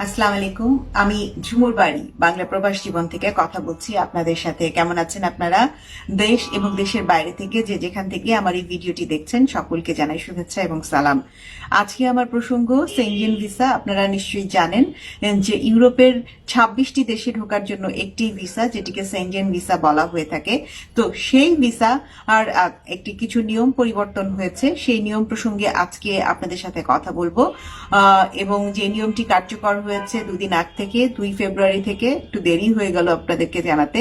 আসসালামু আলাইকুম। আমি ঝুমুর বাড়ি, বাংলা প্রবাস জীবন থেকে কথা বলছি আপনাদের সাথে। কেমন আছেন আপনারা? দেশ এবং দেশের বাইরে থেকে যে যেখান থেকে আমার এই ভিডিওটি দেখছেন, সকলকে জানাই শুভেচ্ছা এবং সালাম। আজকে আমার প্রসঙ্গ সেঞ্জেন ভিসা আপনারা নিশ্চয়ই জানেন যে ইউরোপের ছাব্বিশটি দেশে ঢোকার জন্য একটি ভিসা যেটিকে সেঞ্জেন ভিসা বলা হয়ে থাকে। তো সেই ভিসা আর একটি কিছু নিয়ম পরিবর্তন হয়েছে। সেই নিয়ম প্রসঙ্গে আজকে আপনাদের সাথে কথা বলব। এবং যে নিয়মটি কার্যকর হয়েছে দুদিন আগ থেকে, দুই ফেব্রুয়ারি থেকে। একটু দেরি হয়ে গেল আপনাদেরকে জানাতে।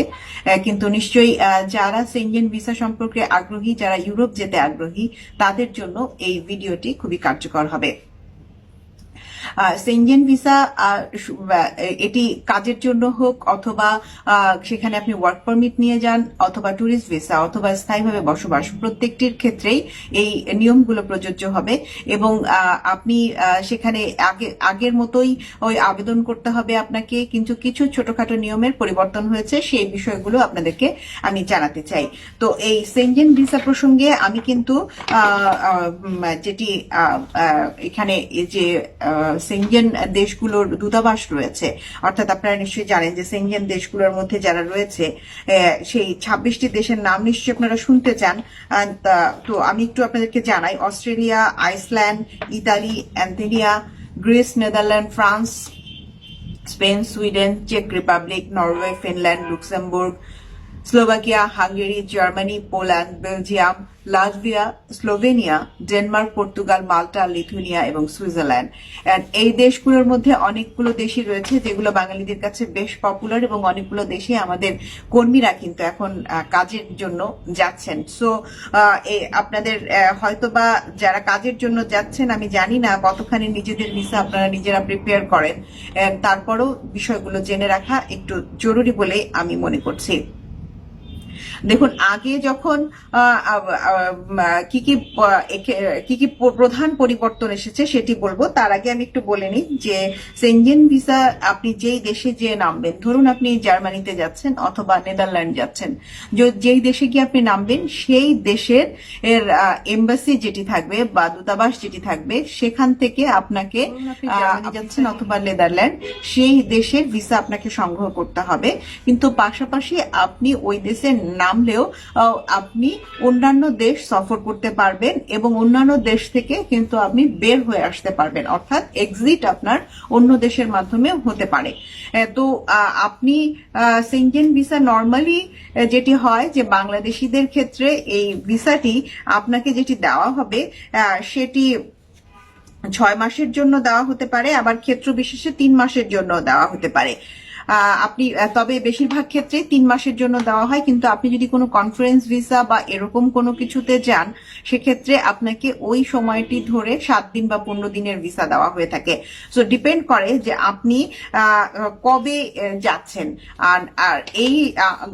কিন্তু নিশ্চয়ই যারা সেঞ্জেন ভিসা সম্পর্কে আগ্রহী, যারা ইউরোপ যেতে আগ্রহী, তাদের জন্য এই ভিডিওটি খুবই কার্যকর হবে। সেঞ্জেন ভিসা এটি কাজের জন্য হোক অথবা সেখানে আপনি ওয়ার্ক পারমিট নিয়ে যান অথবা ট্যুরিস্ট ভিসা অথবা স্থায়ীভাবে বসবাস, প্রত্যেকটির ক্ষেত্রেই এই নিয়মগুলো প্রযোজ্য হবে এবং আপনি সেখানে আগে, আগের মতোই ওই আবেদন করতে হবে আপনাকে, কিন্তু কিছু ছোটখাটো নিয়মের পরিবর্তন হয়েছে, সেই বিষয়গুলো আপনাদেরকে আমি জানাতে চাই। তো এই সেঞ্জেন ভিসা প্রসঙ্গে আমি কিন্তু যেটি এখানে যে সেঞ্জেন দেশগুলোর দূতাবাস রয়েছে। অর্থাৎ আপনারা নিশ্চয়ই জানেন যে সেঞ্জেন দেশগুলোর মধ্যে যারা রয়েছে সেই ছাব্বিশটি দেশের নাম নিশ্চয়ই আপনারা শুনতে চান। তো আমি একটু আপনাদেরকে জানাই, Australia, Iceland, Italy, অ্যান্থেনিয়া, Greece, Netherland, France, Spain, Sweden, check Republic, Norway, Finland, Luxembourg Slovakia Hungary Germany Poland Belgium Latvia Slovenia Denmark Portugal Malta Lithuania এবং সুইজারল্যান্ড এই দেশগুলোর মধ্যে অনেকগুলো দেশই রয়েছে যেগুলো বাঙালিদের কাছে বেশ পপুলার এবং অনেকগুলো দেশে আমাদের কর্মীরা কিন্তু এখন কাজের জন্য যাচ্ছেন। সো আপনাদের হয়তোবা যারা কাজের জন্য যাচ্ছেন, আমি জানি না কতখানি নিজেদের ভিসা আপনারা নিজেরা প্রিপেয়ার করেন। তারপরেও বিষয়গুলো জেনে রাখা একটু জরুরি বলে আমি মনে করছি। দেখুন আগে যখন কি কি কি কি প্রধান পরিবর্তন এসেছে সেটি বলব। তার আগে আমি একটু বলে নিই যে সেনজেন ভিসা আপনি যেই দেশে যে নামবেন ধরুন আপনি জার্মানিতে যাচ্ছেন অথবা নেদারল্যান্ড যাচ্ছেন যেই দেশে গিয়ে আপনি নামবেন সেই দেশের এর এম্বাসি যেটি থাকবে বা দূতাবাস যেটি থাকবে সেখান থেকে আপনাকে যাচ্ছেন অথবা নেদারল্যান্ড সেই দেশের ভিসা আপনাকে সংগ্রহ করতে হবে। কিন্তু পাশাপাশি আপনি ওই দেশে নামলেও আপনি অন্যান্য দেশ সফর করতে পারবেন এবং অন্যান্য দেশ থেকে কিন্তু আপনি বের হয়ে আসতে পারবেন। অর্থাৎ এক্সিট আপনার অন্য দেশের মাধ্যমে হতে পারে। তো আপনি সেঞ্জেন ভিসা নর্মালি যেটি হয় যে বাংলাদেশিদের ক্ষেত্রে এই ভিসাটি আপনাকে যেটি দেওয়া হবে সেটি ছয় মাসের জন্য দেওয়া হতে পারে, আবার ক্ষেত্র বিশেষে তিন মাসের জন্য দেওয়া হতে পারে। আপনি তবে বেশিরভাগ ক্ষেত্রে তিন মাসের জন্য দেওয়া হয়, কিন্তু আপনি যদি কোনো কনফারেন্স ভিসা বা এরকম কোনো কিছুতে যান, সেক্ষেত্রে আপনাকে ওই সময়টি ধরে সাত দিন বা পনেরো দিনের ভিসা দেওয়া হয়ে থাকে। সো ডিপেন্ড করে যে আপনি কবে যাচ্ছেন। আর আর এই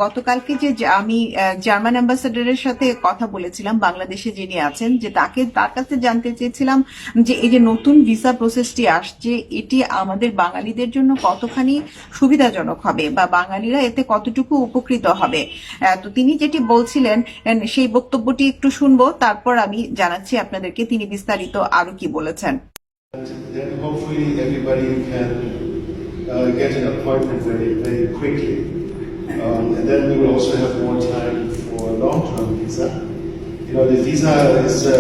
গতকালকে যে আমি জার্মান অ্যাম্বাসাডারের সাথে কথা বলেছিলাম, বাংলাদেশে যিনি আছেন, যে তাকে, তার কাছে জানতে চেয়েছিলাম যে এই যে নতুন ভিসা প্রসেসটি আসছে, এটি আমাদের বাঙালিদের জন্য কতখানি সুবিধাজনক হবে বা বাঙালিরা এতে কতটুকু উপকৃত হবে। তো তিনি যেটি বলছিলেন সেই বক্তব্যটি একটু শুনব, তারপর আমি জানাচ্ছি আপনাদেরকে তিনি বিস্তারিত আরও কি বলেছেন। You the visa is a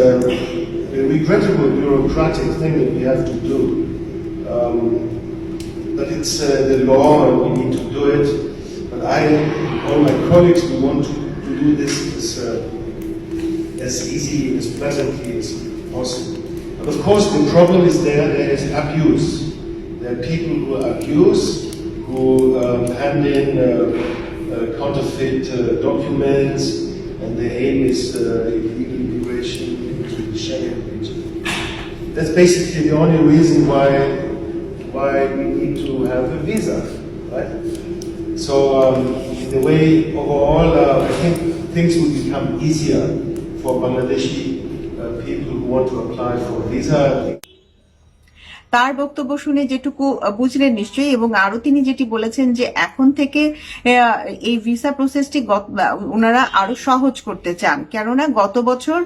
regrettable bureaucratic thing that we have to do. It's uh, the law and we need to do it. But I all my colleagues, we want to, to do this as, uh, as easy, as pleasantly as possible. But of course, the problem is there, there is abuse. There are people who abuse, who um, hand in uh, uh, counterfeit uh, documents, and the aim is uh, illegal immigration into the Schengen region. That's basically the only reason why why we need to have a visa, right? So um, in a way, overall, uh, I think things will become easier for Bangladeshi uh, people who want to apply for a visa. তার বক্তব্য শুনে যেটুকু বুঝলেন নিশ্চয়ই এবং আরও তিনি যেটি বলেছেন যে এখন থেকে এই ভিসা প্রসেসটি ওনারা আরও সহজ করতে চান। কেননা গত বছর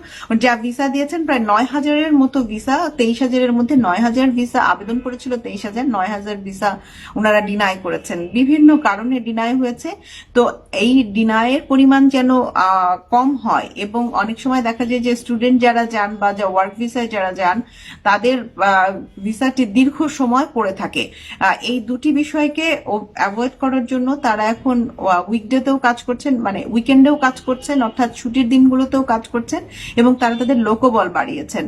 যা ভিসা দিয়েছেন প্রায় নয় হাজারের মতো ভিসা, তেইশ হাজারের মধ্যে নয় হাজার ভিসা আবেদন করেছিল, তেইশ হাজার, নয় হাজার ভিসা ওনারা ডিনাই করেছেন। বিভিন্ন কারণে ডিনাই হয়েছে। তো এই ডিনাইয়ের পরিমাণ যেন কম হয় এবং অনেক সময় দেখা যায় যে স্টুডেন্ট যারা যান বা যা ওয়ার্ক ভিসায় যারা যান, তাদের ভিসাটি দীর্ঘ সময় পড়ে থাকে। এই দুটি বিষয়কে অ্যাভয়েড করার জন্য তারা এখন উইকডেতেও কাজ করছেন মানে উইকেন্ডেও কাজ করছেন, অর্থাৎ ছুটির দিনগুলোতেও কাজ করছেন এবং তারা তাদের লোকবল বাড়িয়েছেন।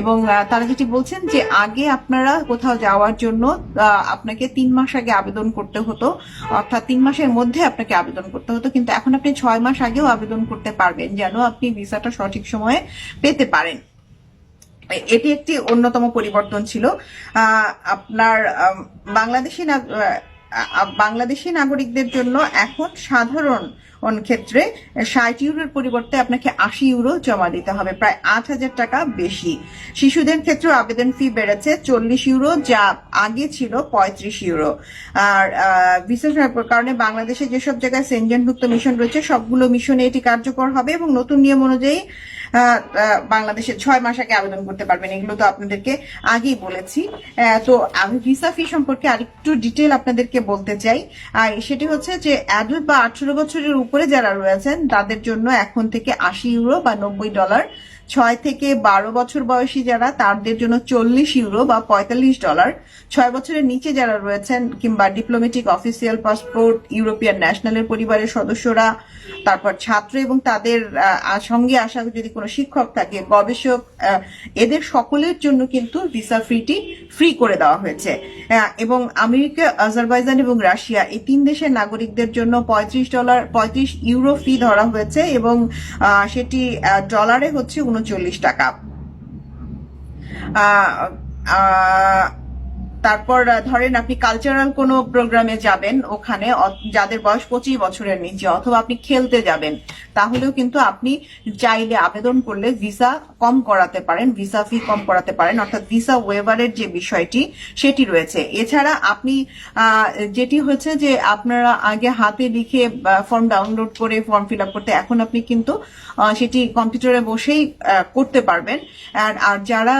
এবং তারা যেটি বলছেন যে আগে আপনারা কোথাও যাওয়ার জন্য আপনাকে তিন মাস আগে আবেদন করতে হতো, অর্থাৎ তিন মাসের মধ্যে আপনাকে আবেদন করতে হতো, কিন্তু এখন আপনি ছয় মাস আগেও আবেদন করতে পারবেন, যেন আপনি ভিসাটা সঠিক সময়ে পেতে পারেন। এটি একটি অন্যতম পরিবর্তন ছিল। আপনার বাংলাদেশী বাংলাদেশি নাগরিকদের জন্য এখন সাধারণ ক্ষেত্রে ষাট ইউরোর পরিবর্তে আপনাকে আশি ইউরো জমা দিতে হবে, প্রায় আট হাজার টাকা বেশি। শিশুদের ক্ষেত্রে আবেদন ফি বেড়েছে, চল্লিশ ইউরো যা আগে ছিল পঁয়ত্রিশ ইউরো। আর বিশেষ কারণে বাংলাদেশে যেসব জায়গায় সেনজেনভুক্ত মিশন রয়েছে, সবগুলো মিশনে এটি কার্যকর হবে এবং নতুন নিয়ম অনুযায়ী বাংলাদেশে ছয় মাস আগে আবেদন করতে পারবেন। এগুলো তো আপনাদেরকে আগেই বলেছি। তো আমি ভিসা ফি সম্পর্কে আরেকটু ডিটেল আপনাদেরকে বলতে চাই। আর সেটি হচ্ছে যে অ্যাডাল্ট বা আঠারো বছরের উপরে যারা রয়েছেন তাদের জন্য এখন থেকে আশি ইউরো বা নব্বই ডলার ছয় থেকে বারো বছর বয়সী যারা, তাদের জন্য চল্লিশ ইউরো বা পঁয়তাল্লিশ ডলার। ছয় বছরের নিচে যারা রয়েছেন কিংবা ডিপ্লোমেটিক অফিসিয়াল পাসপোর্ট ইউরোপিয়ান ন্যাশনালের পরিবারের সদস্যরা, তারপর ছাত্র এবং তাদের সঙ্গে আসা যদি কোনো শিক্ষক থাকে, গবেষক এদের সকলের জন্য কিন্তু ভিসা ফ্রিটি ফ্রি করে দেওয়া হয়েছে। এবং আমেরিকা, আজারবাইজান এবং রাশিয়া, এই তিন দেশের নাগরিকদের জন্য পঁয়ত্রিশ ডলার, পঁয়ত্রিশ ইউরো ফি ধরা হয়েছে এবং সেটি ডলারে হচ্ছে উনচল্লিশ টাকা। তারপর ধরেন আপনি কালচারাল কোনো প্রোগ্রামে যাবেন, ওখানে যাদের বয়স পঁচিশ বছরের নিচে, অথবা আপনি খেলতে যাবেন, তাহলেও কিন্তু আপনি চাইলে আবেদন করলে ভিসা কম করাতে পারেন ভিসা ফি কম করাতে পারেন, অর্থাৎ ভিসা ওয়েভারের যে বিষয়টি, সেটি রয়েছে। এছাড়া আপনি যেটি হচ্ছে যে আপনারা আগে হাতে লিখে ফর্ম ডাউনলোড করে ফর্ম ফিল আপ করতে, এখন আপনি কিন্তু সেটি কম্পিউটারে বসেই করতে পারবেন। আর যারা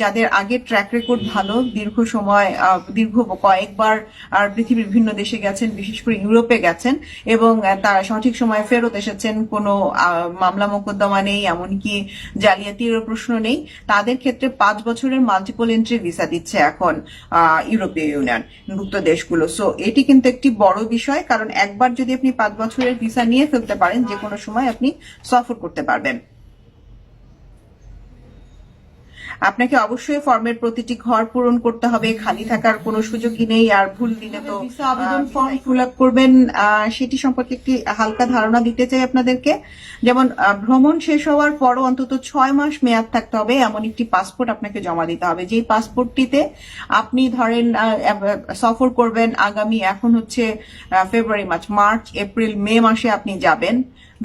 যাদের আগে ট্র্যাক রেকর্ড ভালো, দীর্ঘ সময় আহ, দীর্ঘ কয়েকবার আর পৃথিবীর বিভিন্ন দেশে গেছেন বিশেষ করে ইউরোপে গেছেন এবং তারা সঠিক সময়ে ফেরত এসেছেন। কোনো মামলা মোকদ্দমা নেই এমনকি জালিয়াতির প্রশ্ন নেই। তাদের ক্ষেত্রে পাঁচ বছরের মাল্টিপল এন্ট্রি ভিসা দিচ্ছে এখন ইউরোপীয় ইউনিয়ন ভুক্ত দেশগুলো। সো এটি কিন্তু একটি বড় বিষয় কারণ একবার যদি আপনি পাঁচ বছরের ভিসা নিয়ে ফেলতে পারেন যে কোনো সময় আপনি সফর করতে পারবেন। আপনাকে অবশ্যই ফর্মের প্রতিটি ঘর পূরণ করতে হবে খালি থাকার কোনো সুযোগই নেই আর ভুল দিলে তো আবেদন ফর্ম ফিল আপ করবেন। সেটি সম্পর্কে একটি হালকা ধারণা দিতে চাই আপনাদেরকে। যেমন ভ্রমণ শেষ হওয়ার পরও অন্তত ছয় মাস মেয়াদ থাকতে হবে এমন একটি পাসপোর্ট আপনাকে জমা দিতে হবে। যেই পাসপোর্টটিতে আপনি ধরেন সফর করবেন আগামী এখন হচ্ছে ফেব্রুয়ারি মাস মার্চ এপ্রিল মে মাসে আপনি যাবেন।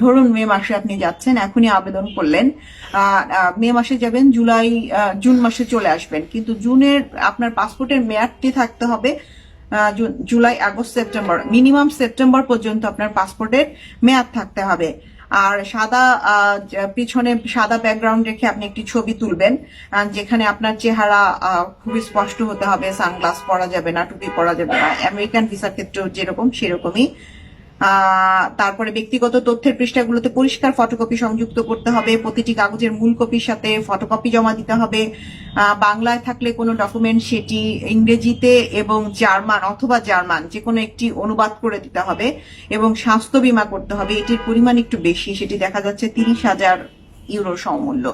ধরুন মে মাসে আপনি যাচ্ছেন, এখনই আবেদন করলেন মে মাসে যাবেন, জুলাই জুন মাসে চলে আসবেন। কিন্তু জুনের আপনার পাসপোর্টের মেয়াদটি থাকতে হবে July, August, September. Minimum September পর্যন্ত আপনার পাসপোর্টের মেয়াদ থাকতে হবে। আর সাদা পিছনে সাদা ব্যাকগ্রাউন্ড রেখে আপনি একটি ছবি তুলবেন যেখানে আপনার চেহারা খুবই স্পষ্ট হতে হবে, সানগ্লাস পরা যাবে না, টুপি পরা যাবে না, আমেরিকান ভিসার ক্ষেত্রেও যেরকম, সেরকমই। তারপরে ব্যক্তিগত তথ্যের পৃষ্ঠাগুলোতে পরিষ্কার ফটোকপি সংযুক্ত করতে হবে, প্রতিটি কাগজের মূল কপির সাথে ফটোকপি জমা দিতে হবে বাংলায় থাকলে কোনো ডকুমেন্ট সেটি ইংরেজিতে এবং জার্মান অথবা জার্মান যে কোনো একটি অনুবাদ করে দিতে হবে এবং স্বাস্থ্য বীমা করতে হবে, এটির পরিমাণ একটু বেশি, সেটি দেখা যাচ্ছে তিরিশ হাজার ইউরো সমমূল্য।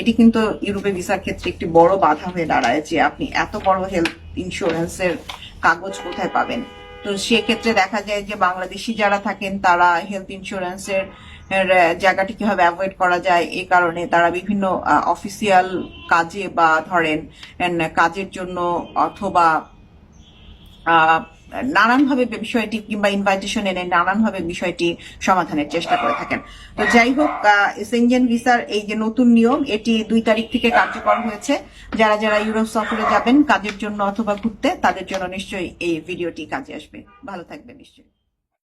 এটি কিন্তু ইউরোপে ভিসার ক্ষেত্রে একটি বড় বাধা হয়ে দাঁড়ায় যে আপনি এত বড় হেলথ ইন্স্যুরেন্সের কাগজ কোথায় পাবেন। তো সেক্ষেত্রে দেখা যায় যে বাংলাদেশি যারা থাকেন, তারা হেলথ ইন্স্যুরেন্সের জায়গাটি কীভাবে অ্যাভয়েড করা যায়? এ কারণে তারা বিভিন্ন অফিসিয়াল কাজে বা ধরেন কাজের জন্য অথবা নানানভাবে বিষয়টি কিংবা ইনভাইটেশন এনে নানানভাবে বিষয়টি সমাধানের চেষ্টা করে থাকেন। তো যাই হোক সেনজেন ভিসার এই যে নতুন নিয়ম, এটি দুই তারিখ থেকে কার্যকর হয়েছে। যারা যারা ইউরোপ সফরে যাবেন, কাজের জন্য অথবা ঘুরতে, তাদের জন্য নিশ্চয়ই এই ভিডিওটি কাজে আসবে। ভালো থাকবে নিশ্চয়ই।